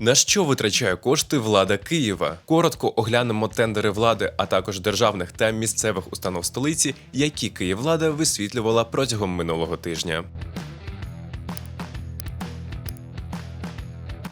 На що витрачає кошти влада Києва? Коротко оглянемо тендери влади, а також державних та місцевих установ столиці, які Київлада висвітлювала протягом минулого тижня.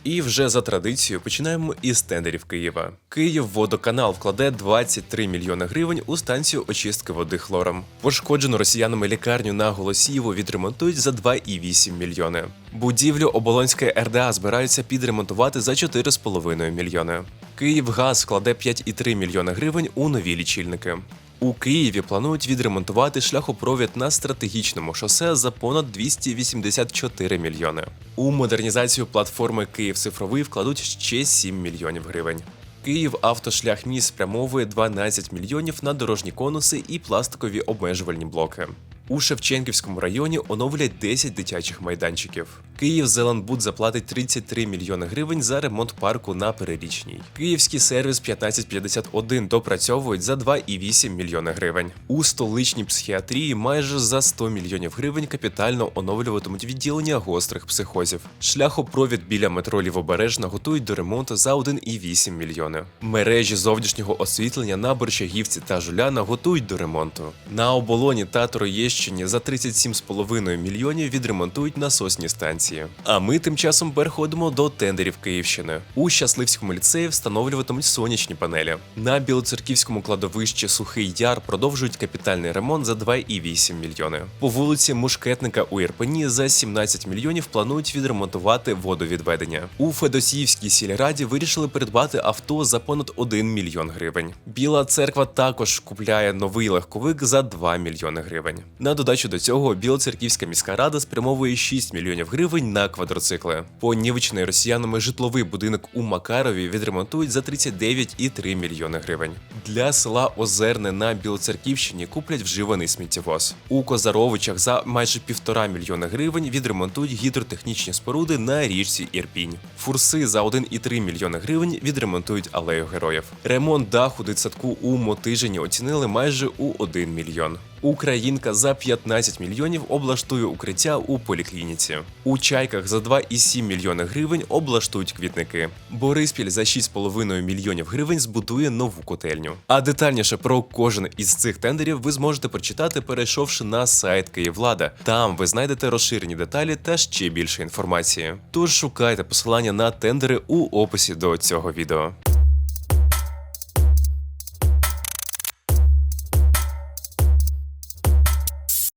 І вже за традицією починаємо із тендерів Києва. Київводоканал вкладе 23 мільйони гривень у станцію очистки води хлором. Пошкоджену росіянами лікарню на Голосіїво відремонтують за 2,8 мільйони. Будівлю Оболонської РДА збираються підремонтувати за 4,5 мільйони. Київгаз вкладе 5,3 мільйони гривень у нові лічильники. У Києві планують відремонтувати шляхопровід на стратегічному шосе за понад 284 мільйони. У модернізацію платформи Київ цифровий вкладуть ще 7 мільйонів гривень. Київ автошлях міст спрямовує 12 мільйонів на дорожні конуси і пластикові обмежувальні блоки. У Шевченківському районі оновлять 10 дитячих майданчиків. Київ Зеленбуд заплатить 33 мільйони гривень за ремонт парку на перерічній. Київський сервіс 1551 допрацьовують за 2,8 мільйони гривень. У столичній психіатрії майже за 100 мільйонів гривень капітально оновлюватимуть відділення гострих психозів. Шляхопровід біля метро Лівобережна готують до ремонту за 1,8 мільйони. Мережі зовнішнього освітлення на Борщагівці та Жуляна готують до ремонту. На оболоні та Троєщині за 37,5 мільйонів відремонтують насосні станції. А ми тим часом переходимо до тендерів Київщини. У Щасливському ліцеї встановлюватимуть сонячні панелі. На Білоцерківському кладовищі Сухий Яр продовжують капітальний ремонт за 2,8 мільйони. По вулиці Мушкетника у Ірпені за 17 мільйонів планують відремонтувати водовідведення. У Федосіївській сільраді вирішили придбати авто за понад 1 мільйон гривень. Біла церква також купляє новий легковик за 2 мільйони гривень. На додачу до цього Білоцерківська міська рада спрямовує 6 мільйонів гривень на квадроцикли. Понівечений росіянами житловий будинок у Макарові відремонтують за 39,3 мільйони гривень. Для села Озерне на Білоцерківщині куплять вживаний сміттєвоз. У Козаровичах за майже півтора мільйона гривень відремонтують гідротехнічні споруди на річці Ірпінь. Фурси за 1,3 мільйони гривень відремонтують алею героїв. Ремонт даху дитсадку у Мотижині оцінили майже у 1 мільйон. Українка за 15 мільйонів облаштує укриття у поліклініці. У чайках за 2,7 мільйони гривень облаштують квітники. Бориспіль за 6,5 мільйонів гривень збудує нову котельню. А детальніше про кожен із цих тендерів ви зможете прочитати, перейшовши на сайт Київлада. Там ви знайдете розширені деталі та ще більше інформації. Тож шукайте посилання на тендери у описі до цього відео.